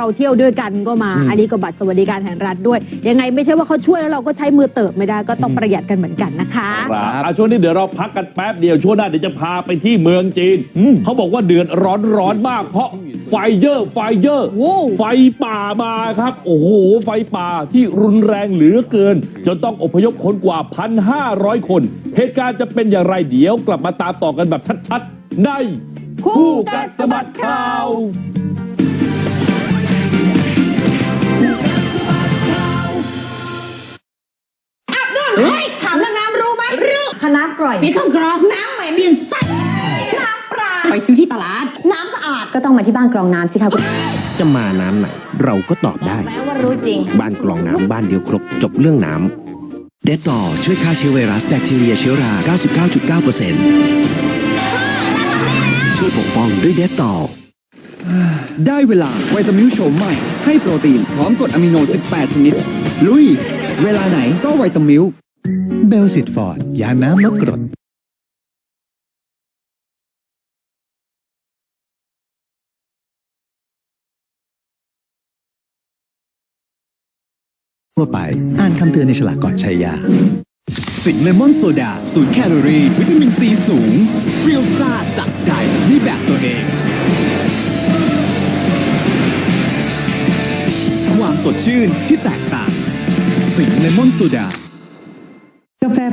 เราเที่ยวด้วยกันก็มา อันนี้ก็บัตรสวัสดิการแห่งรัฐด้วย ยังไงไม่ใช่ว่าเขาช่วยแล้วเราก็ใช้มือเติบไม่ได้ก็ต้องประหยัดกันเหมือนกันนะคะครับอะช่วงนี้เดี๋ยวเราพักกันแป๊บเดียวช่วงหน้าเดี๋ยวจะพาไปที่เมืองจีน เขาบอกว่าเดือดร้อนร้อนมาก เพราะไฟเยอร์ไฟเยอร์โว้วไฟป่ามาครับ โอ้โห ไฟป่าที่รุนแรงเหลือเกิน จนต้องอพยพคนกว่า 1,500 คน เหตุการณ์จะเป็นอย่างไรเดี๋ยวกลับมาตามต่อกันแบบชัดๆในคู่กัดสะบัดข่าว ณะกร่อยมีเครื่องกรองน้ำใหม่เปลี่ยนสัตว์น้ำปลาไปซื้อที่ตลาด น้ำสะอาดก็ต้องมาที่บ้านกรองน้ำสิคะคุณจะมาน้ำไหน เราก็ตอบได้แม้ว่ารู้จริง บ้านกรองน้ำบ้านเดียวครบจบเรื่องน้ำเดตต่อช่วยฆ่าเชื้อไวรัสแบคทีเรียเชื้อรา 99.9%ช่วยปกป้องด้วยเดตต่อได้เวลาไวตามิลโฉมใหม่ ให้โปรตีนพร้อมกรดอะมิโน 18 ชนิด ลุย เวลาไหนก็ไวตามิล เบลสิตฟอร์ด ยาน้ำลดกรดทั่วไป อ่านคำเตือนในฉลากก่อนใช้ยา สิงเลมอนโซดา ศูนย์แคลอรี่ วิตามินซีสูง เรียวซ่าสักใจนี่แบบตัวเอง ความสดชื่นที่แตกต่าง สิงเลมอนโซดา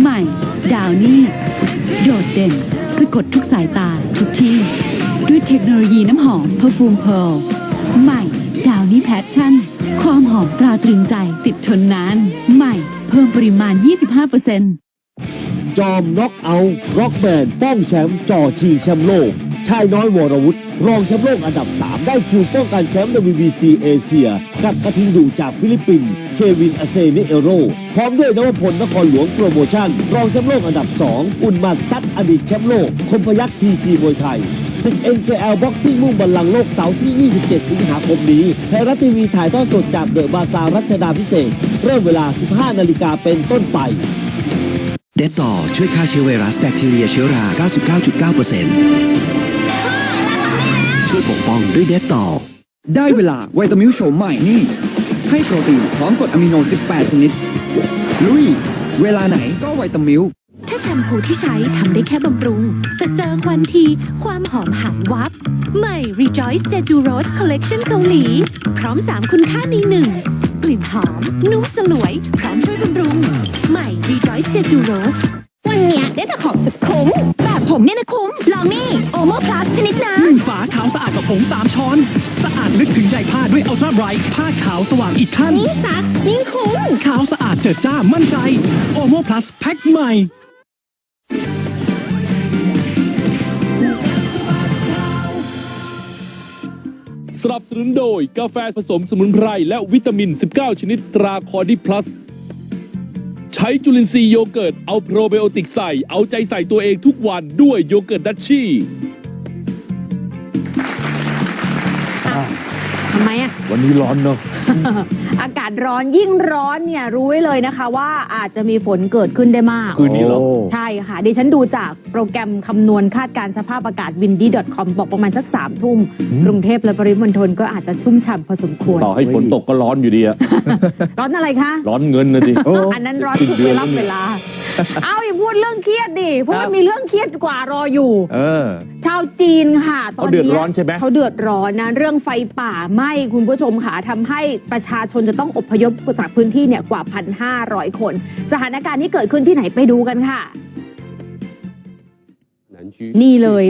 ใหม่ ดาวนี่ โดดเด่น สะกดทุกสายตาทุกที่ ด้วยเทคโนโลยีน้ำหอม Perfume Pearl ใหม่ ดาวนี่แพชชั่น ความหอมตราตรึงใจติดทนนาน ใหม่ เพิ่มปริมาณ 25%จอมน็อกเอาท์ร็อกแมนป้องแชมป์จ่อชิงแชมป์โลก ชายน้อยวรวุฒิรองแชมป์โลกอันดับ 3 ได้คิวป้องกันแชมป์ WBC เอเชีย กับกระทิงดูจากฟิลิปปินส์เควินอาเซเนเอโร พร้อมด้วยนวพลนครหลวงโปรโมชั่น รองแชมป์โลกอันดับ 2 อุ่นมาซัดอดีตแชมป์โลก คมพยักทีซีมวยไทยศึก NKL Boxing มุ่งบัลลังก์โลกเสาร์ที่ 27 สิงหาคมนี้ไทยรัฐทีวีถ่ายทอดสดจากเดอะบาซาร์รัชดาพิเศษ เริ่มเวลา 15 นาฬิกาเป็นต้นไป เดตต่อช่วยฆ่าเชื้อไวรัสแบคทีเรียเชื้อรา 99.9%ช่วยปกป้องด้วยเดตต่อ ได้เวลาไวตามิลโฉมใหม่นี่ ให้โปรตีนพร้อมกรดอะมิโน 18 ชนิด ลุย เวลาไหนก็ไวตามิลถ้าแชมพูที่ใช้ทำได้แค่บำรุง แต่เจอควันทีความหอมหายวับ ใหม่ Rejoice Jeju Rose Collection เกาหลี พร้อม 3 คุณค่าในหนึ่ง กลิ่นหอม นุ่มสลวย พร้อมช่วยบำรุง ใหม่ Rejoice Jeju Rose วันเนี้ยได้แต่ของสุดคุ้ม แบบผมเนี่ยนะคุ้ม ลองนี่โอโมพลัสชนิดน้หนึ่งฝาขาวสะอาดกับผงสามช้อน สะอาดลึกถึงใยผ้าด้วยอัลตร้าไบรท์ผ้าขาวสว่างอีกขั้นำยิ่งซักยิ่งคุ้ม ขาวสะอาดเจิดจ้ามั่นใจ โอโมพลัสแพ็คใหม่ สนับสนุนโดยกาแฟผสมสมุนไพรและวิตามิน 19 ชนิดตราคอร์ดิพลัส ใช้จุลินทรีย์โยเกิร์ต เอาโปรไบโอติกใส่ เอาใจใส่ตัวเองทุกวันด้วยโยเกิร์ตดัชชี่ ทำไมอะ วันนี้ร้อนเนาะ อากาศร้อนยิ่งร้อนเนี่ยรู้ไว้เลยนะคะ ว่าอาจจะมีฝนเกิดขึ้นได้มากคืนนี้เหรอ ใช่ค่ะ ดิฉันดูจากโปรแกรมคำนวณคาดการณ์สภาพอากาศ windy.com บอกประมาณสักสามทุ่มกรุงเทพและปริมณฑลก็อาจจะชุ่มฉ่ำพอสมควร ต่อให้ฝนตกก็ร้อนอยู่ดีอะร้อนอะไรคะ ร้อนเงินนะดิอันนั้นร้อนทุกเวลาเวลา เอาอย่าพูดเรื่องเครียดดิเพราะครัมันบมีเรื่องเครียดกว่ารออยู่ เออ ชาวจีนค่ะตอนเขาเดือดนี้ยร้อนใช่ไหม เขาเดือดร้อนนะเรื่องไฟป่าไหม้คุณผู้ชมค่ะทำให้ประชาชนจะต้องอพยพจากพื้นที่เนี่ยกว่า 1,500 คน สถานการณ์ที่เกิดขึ้นที่ไหนไปดูกันค่ะนี่เลย